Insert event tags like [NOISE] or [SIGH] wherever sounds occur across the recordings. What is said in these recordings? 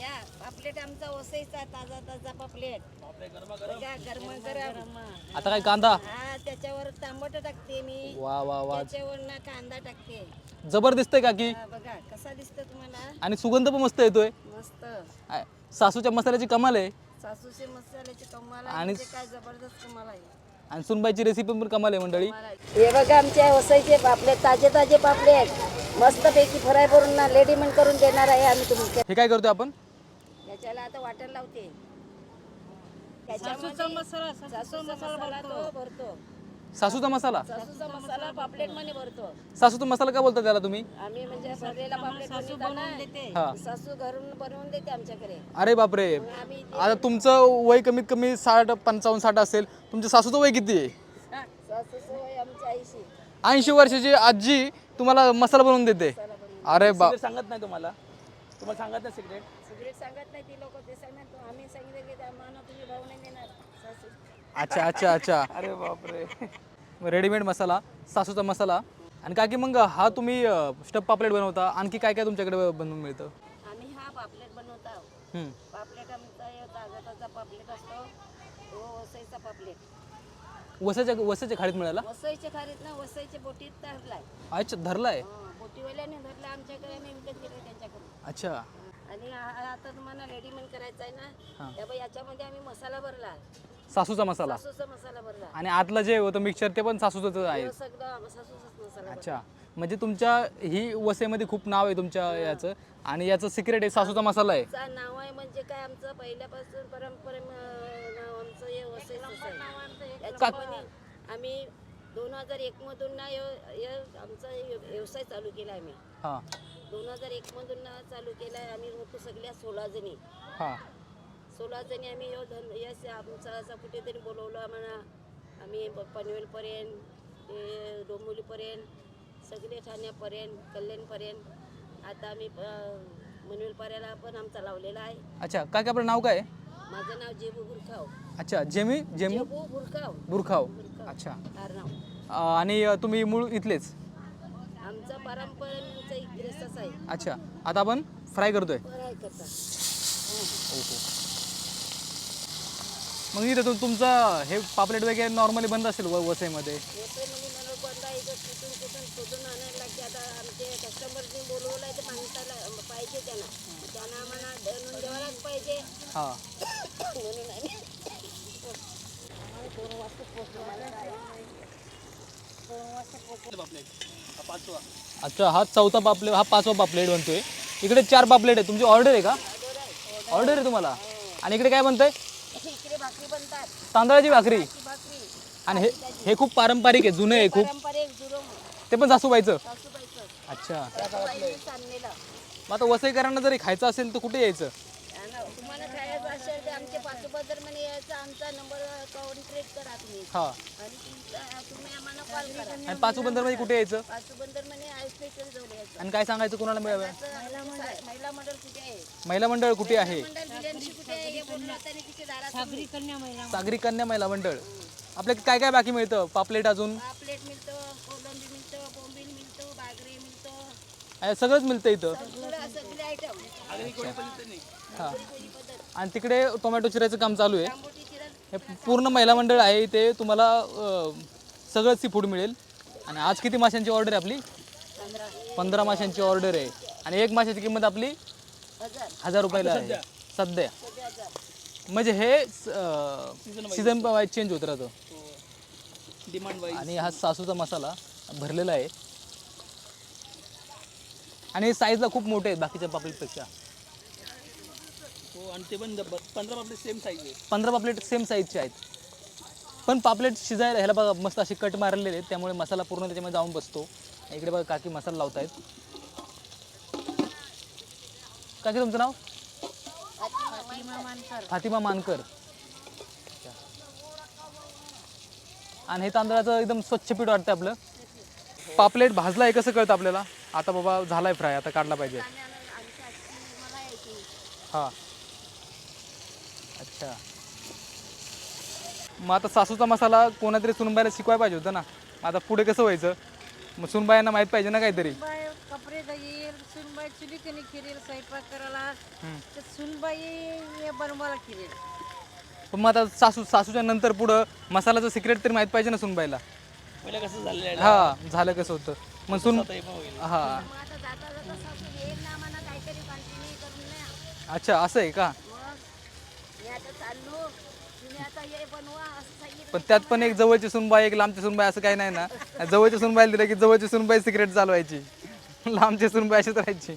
या पापलेट आमचा ओसईचा ताजा ताजा पापलेट. बघा, गरम गरम. आता काय कांदा? हा त्याच्यावर तांबट टाकते मी. वा वा वा. त्याच्यावर ना कांदा टाकते. जबर दिसतंय काकी. हा, बघा कसा दिसतो तुम्हाला? आणि सुगंध पण मस्त येतोय. मस्त. आ- सासूच्या मसाल्याची कमाल आहे. सासूचे मसाल्याची कमाल आहे. आणि- म्हणजे काय जबरदस्त कमाल आहे. आणि सुनबाईची रेसिपी पण कमाल आहे मंडळी. हे बघा आमच्या वसईचे पापलेट ताजे ताजे पापलेट. मस्त पैकी फ्राय करून ना रेडीमेड करून देणार आहे आम्ही तुम्ही. हे काय करतोय आपण? याच्याला आता वाटण लावते. सासूचा मसाला सासूचा मसाला तो भरतो. सासूचा मसाला? सासूचा मसाला पापलेटमध्ये भरतो. सासूचा मसाला काय बोलतात त्याला तुम्ही? आम्ही म्हणजे पापलेट हा. सासू घरून बनवून देते आमच्याकडे. अरे बापरे. आम्ही आता तुमचं वय कमीत कमी साठ पंचावन्न साठ असेल तुमच्या सासूचं वय किती आहे? सासूचं वय आमच्या आईशी ऐंशी वर्षाची आजी तुम्हाला मसाला बनवून देते. अरे बा सांगत नाही तुम्हाला. तुम्हाला सांगत नाही सिक्रेट सिगरेट सांगत नाही ती लोक ते सांगणार तो आम्ही सांगितलं की आम्हाला तुम्ही भाऊ नाही देणार सासू. अच्छा अच्छा अच्छा. [LAUGHS] अरे बापरे. रेडीमेड मसाला सासूचा मसाला. आणि काकी मग हा तुम्ही स्टप पापलेट बनवता. आणखी काय काय तुमच्याकडे बनवून मिळतं? आम्ही हा पापलेट बनवतो. हम्म. पापलेट आमचा ताजा ताजा पापलेट असतो. तो वसईचा पापलेट. वसाच्या वसाच्या खाडीत मिळाला? वसईच्या खारीत ना वसईच्या बोटीत धरलाय. अच्छा धरलाय? हं, बोटीवाल्याने धरला आमच्याकडे आम्ही विकत घेतलं त्यांच्याकडून. अच्छा. आणि हा- हा आता तुम्हाला रेडीमेड करायचा आहे हा. ना त्यामुळे याच्यामध्ये आम्ही मसाला भरला. सासूचा मसाला. सासूचा मसाला भरला. आणि आतलं जे होतं मिक्सर ते पण सासूचंच आहे. तो सगळं सासूचाच मसाला अच्छा. म्हणजे तुमच्या ही वसेमध्ये खूप नाव आहे तुमच्या याचं. आणि याचं सिक्रेट आहे सासूचा मसाला आहे. नाव आहे म्हणजे काय आमचं पहिल्यापासून परंपरे नाव आमचं हे आहे. याच्यामध्ये आम्ही दोन हजार एक मधून ना आमचा हे व्यवसाय चालू केला आम्ही. हां. दोन हजार एक मधून चालू केला आम्ही होतो सगळ्या सोळा जणी. हां. सोळा जणी आम्ही ह्यो धन यस आमचा असं कुठेतरी बोलवलं आम्हाला. आम्ही पनवेलपर्यंत ते डोंबिवलीपर्यंत सगळे ठाण्यापर्यंत कल्याणपर्यंत. आता आम्ही मनवेलपर्याला पण आमचा लावलेला आहे. अच्छा काय काय आपलं नाव काय आहे? माझं नाव जेबू बुरखाव. अच्छा जेमी जेमू? जेबू बुरखाव. बुरखाव. अच्छा. आडनाव अं, आणि अं, तुम्ही मूळ इथलेच? आमचा पारंपरिक इतिहासच आहे. अच्छा आता आपण फ्राय करतोय. फ्राय करतात. मग इथं तुम तुमचं हे पापलेट वगैरे नॉर्मली बंद असेल व वसईमध्ये वसईमध्ये मला कोणता इथं कुठून कुठून शोधून आणायला लागते. आता आमचे कस्टमरने बोलवलं आहे ते माणसाला पाहिजे त्यांना. त्यांना आम्हाला आणून द्यायलाच पाहिजे. हां. [COUGHS] म्हणून आम्ही अच्छा हा चौथा पापलेट हा पाचवा पापलेट बनतोय. इकडे चार पापलेट आहे तुमची ऑर्डर आहे का? ऑर्डर आहे तुम्हाला? आणि इकडे काय बनतंय? तांदळाची भाकरी. आणि हे हे खूप पारंपरिक आहे जुनं आहे खूप. ते पण सासूबाईचं? अच्छा. मग आता वसईकरांना जरी खायचं असेल तर कुठे यायचं आणि तुम्हाला खायचं असेल पाचोबद्दल म्हणे यायचा आमचा नंबर कॉन्ट्रॅक्ट करा तुम्ही. हां. आणि तुमचा तुम्ही आम्हाला कॉल करा. आणि पाचू बंदरमध्ये कुठे यायचं? पाचोबंदर म्हणे आयस्पेशल जवळ यायचं. आणि काय सांगायचं कोणाला मिळावं? महिला मंडळ महिला मंडळ कुठे आहे? महिला मंडळ कुठे आहे? मंडळ विलेनशी कुठे आहे? हे बोललो त्यांनी तिथे दारात सागरी कन्या महिला सागरी कन्या महिला मंडळ. आपल्या काय काय बाकी मिळतं? पापलेट अजून? पापलेट मिळतं कोलंबी मिळतं बोंबील मिळतं बागरी मिळतं. हे सगळंच मिळतं इथं. हां. आणि तिकडे टोमॅटो चिरायचं काम चालू आहे. हे पूर्ण महिला मंडळ आहे इथे. तुम्हाला अं, सगळं सी फूड मिळेल. आणि आज किती माशांची ऑर्डर आहे आपली? पंधरा माशांची ऑर्डर आहे. आणि एक माशाची किंमत आपली हजार रुपयाला आहे. सध्या. म्हणजे हे सीझन वाईज चेंज होत राहतं. डिमांड वाईज आणि हा सासूचा मसाला भरलेला आहे. आणि साईजला खूप मोठे आहेत बाकीच्या पापलेटपेक्षा हो आणि ते पण पंधरा आपले सेम साईज आहे. पंधरा पापलेट सेम साईजचे आहेत. पण पापलेट शिजायला ह्याला बघा मस्त असे कट मारलेले आहेत. त्यामुळे मसाला पूर्ण त्याच्यामध्ये जाऊन बसतो. इकडे बघा काकी मसाला लावतायत. काकी तुमचं नाव? फातिमा मानकर. आणि हे तांदळाचं एकदम स्वच्छ पीठ वाटतं आपलं. पापलेट भाजला आहे कसं कळतं आपल्याला? आता बाबा झालाय फ्राय आता काढला पाहिजे. हां. अच्छा. मग आता सासूचा मसाला कोणातरी सुनबाईला शिकवायला पाहिजे होतं ना. आता पुढे कसं व्हायचं? मग सुनबायांना माहीत पाहिजे ना काहीतरी. कपडे येईल सुनबाई चुली कणी खिरेल स्वयंपाक करायला. हम्म. तर सुनबाई हे बनवायला खिरेल. पण मग आता सासू सासूच्या नंतर पुढं मसाल्याचं सिक्रेट तरी माहीत पाहिजे ना सुनबाईला. पहिलं कसं झालेलं? आहे हा झालं कसं होतं? मग सुन आता हे पण होईल मग आता जाता जाता सासू येईल ना मला काहीतरी कंटिन्यू करून नाही अच्छा असं आहे का? मग मी आता चाललो. तुम्ही आता हे बनवा असं सांगितलं पण त्यात पण एक जवळची सुनबाई एक लांबची सुनबाई असं काही नाही ना. जवळची सुनबाई दिलं की जवळची सुनबाई सिक्रेट चालवायची. लांबची सुनबाई अशीच राहायची.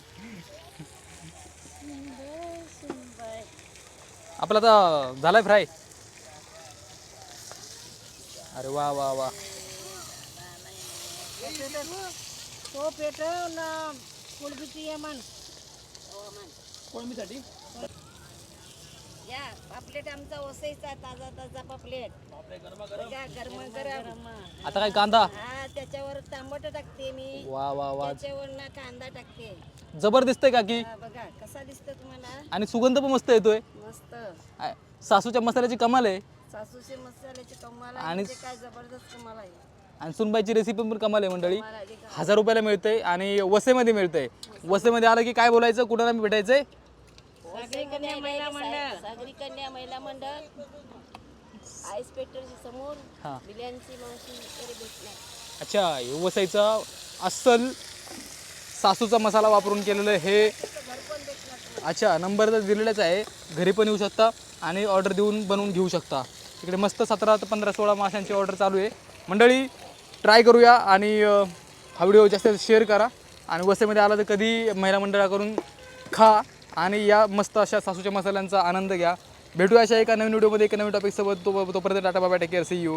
आपला आता झालाय फ्राय अरे वा वा वा. तो पेटव ना कुलबीची यमन कोळंबीसाठी? या पापलेट आमचा ताजा ताजा पापलेट. बघा गरम गरम आता काय कांदा? हा त्याच्यावर तांबट टाकते मी. वा वा वा. त्याच्यावर ना कांदा टाकते. जबर दिसतंय का की? हा, बघा कसा दिसतो तुम्हाला? आणि सुगंध पण मस्त येतोय. मस्त. आ- सासूच्या मसाल्याची कमाल आहे. सासूचे मसाल्याची कमाल आहे आणि- म्हणजे काय जबरदस्त कमाल आहे. आणि सुनबाईची रेसिपी पण कमाल आहे मंडळी? हजार रुपयाला मिळतंय आणि वसेमध्ये मिळतंय. वसेमध्ये आलं की काय बोलायचं? कुठं भेटायचंय? सागरी कन्या महिला मंडळ. सागरी कन्या महिला मंडळ. आईस पेट्रोलच्या समोर हा. बिल्यांची मावशी वगैरे भेटणार. अच्छा हे वसाईचा अस्सल सासूचा मसाला वापरून केलेलं हे. अच्छा नंबर तर दिलेलाच आहे. घरी पण येऊ शकता आणि ऑर्डर देऊन बनवून घेऊ शकता. इकडे मस्त सतरा ते पंधरा सोळा माशांची ऑर्डर चालू आहे. मंडळी ट्राय करूया आणि हा व्हिडिओ जास्त शेअर करा. आणि वसईमध्ये आला तर कधी महिला मंडळाकडून खा आणि या मस्त अशा सासूच्या मसाल्यांचा आनंद घ्या. भेटूया अशा एका नवीन व्हिडिओमध्ये एका नवीन टॉपिकसोबत तो तोपर्यंत टाटा बाबा टेक केअर सी यू